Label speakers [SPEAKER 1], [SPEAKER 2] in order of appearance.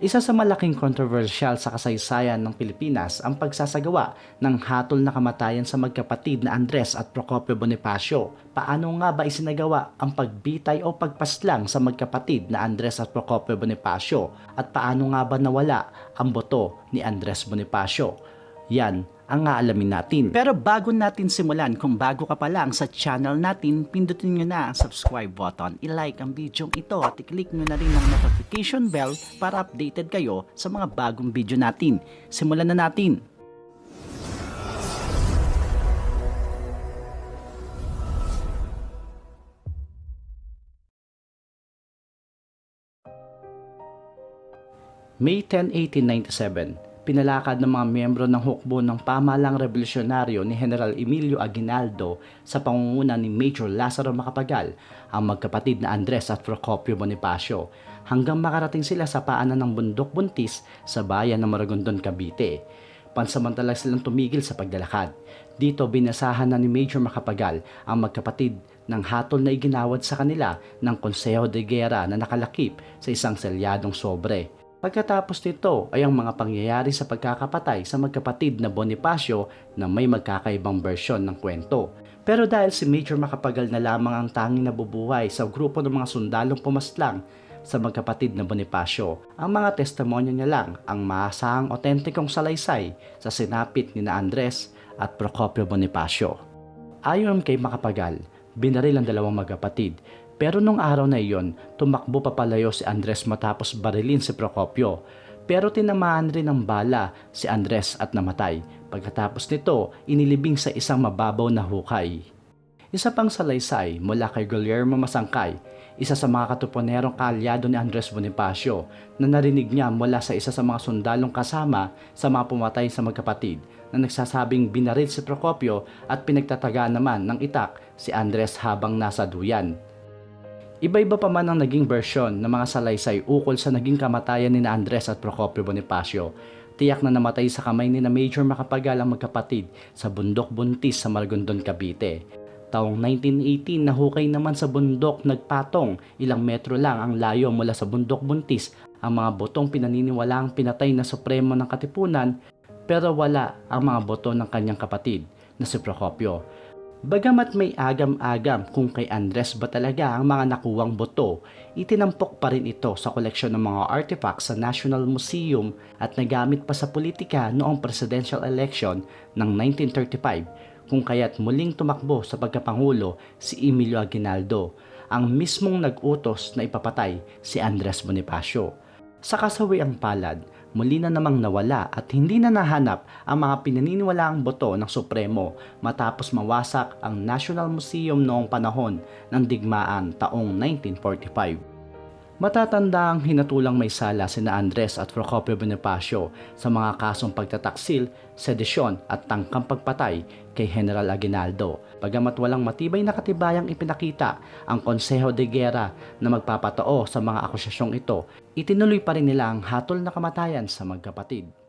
[SPEAKER 1] Isa sa malaking kontrobersyal sa kasaysayan ng Pilipinas ang pagsasagawa ng hatol na kamatayan sa magkapatid na Andres at Procopio Bonifacio. Paano nga ba isinagawa ang pagbitay o pagpaslang sa magkapatid na Andres at Procopio Bonifacio? At paano nga ba nawala ang boto ni Andres Bonifacio? Yan ang aalamin natin. Pero bago natin simulan, kung bago ka pa lang sa channel natin, pindutin nyo na ang subscribe button, i-like ang video ito at i-click nyo na rin ang notification bell para updated kayo sa mga bagong video natin. Simulan na natin! May 10, 1897, pinalakad ng mga miyembro ng hukbo ng pamalang revolusyonaryo ni General Emilio Aguinaldo sa pangunguna ni Major Lazaro Macapagal ang magkapatid na Andres at Procopio Bonifacio hanggang makarating sila sa paanan ng bundok buntis sa bayan ng Maragondon, Cavite. Pansamantala silang tumigil sa paglalakad. Dito binasahan na ni Major Macapagal ang magkapatid ng hatol na iginawad sa kanila ng Consejo de Guerra na nakalakip sa isang selyadong sobre. Pagkatapos nito ay ang mga pangyayari sa pagkakapatay sa magkapatid na Bonifacio na may magkakaibang bersyon ng kwento. Pero dahil si Major Macapagal na lamang ang tanging nabubuhay sa grupo ng mga sundalong pumaslang sa magkapatid na Bonifacio, ang mga testimonya niya lang ang maasahang otentikong salaysay sa sinapit ni na Andres at Procopio Bonifacio. Ayon kay Macapagal, binaril ang dalawang magkapatid pero nung araw na iyon, tumakbo papalayo si Andres matapos barilin si Procopio. Pero tinamaan rin ng bala si Andres at namatay. Pagkatapos nito, inilibing sa isang mababaw na hukay. Isa pang salaysay mula kay Guillermo Masangkay, isa sa mga katuponerong kaalyado ni Andres Bonifacio na narinig niya mula sa isa sa mga sundalong kasama sa mga pumatay sa magkapatid na nagsasabing binaril si Procopio at pinagtataga naman ng itak si Andres habang nasa duyan. Iba-iba pa man ang naging bersyon ng mga salaysay ukol sa naging kamatayan ni na Andres at Procopio Bonifacio. Tiyak na namatay sa kamay ni na Major Macapagal ang magkapatid sa bundok buntis sa Margondon, Cavite. Taong 1918 nahukay naman sa bundok nagpatong ilang metro lang ang layo mula sa bundok buntis ang mga botong pinaniniwalaang pinatay na supremo ng katipunan pero wala ang mga boto ng kanyang kapatid na si Procopio. Bagamat may agam-agam kung kay Andres ba talaga ang mga nakuwang boto, itinampok pa rin ito sa koleksyon ng mga artifacts sa National Museum at nagamit pa sa politika noong presidential election ng 1935 kung kaya't muling tumakbo sa pagkapangulo si Emilio Aguinaldo, ang mismong nag-utos na ipapatay si Andres Bonifacio. Sa kasawiang palad, muli na namang nawala at hindi na nahanap ang mga pinaniniwalaang boto ng Supremo matapos mawasak ang National Museum noong panahon ng digmaan taong 1945. Matatanda ang hinatulang may sala sina Andres at Procopio Bonifacio sa mga kasong pagtataksil, sedisyon at tangkang pagpatay kay General Aguinaldo. Bagamat walang matibay na katibayang ipinakita ang Consejo de Guerra na magpapatoo sa mga akusasyong ito, itinuloy pa rin nila ang hatol na kamatayan sa magkapatid.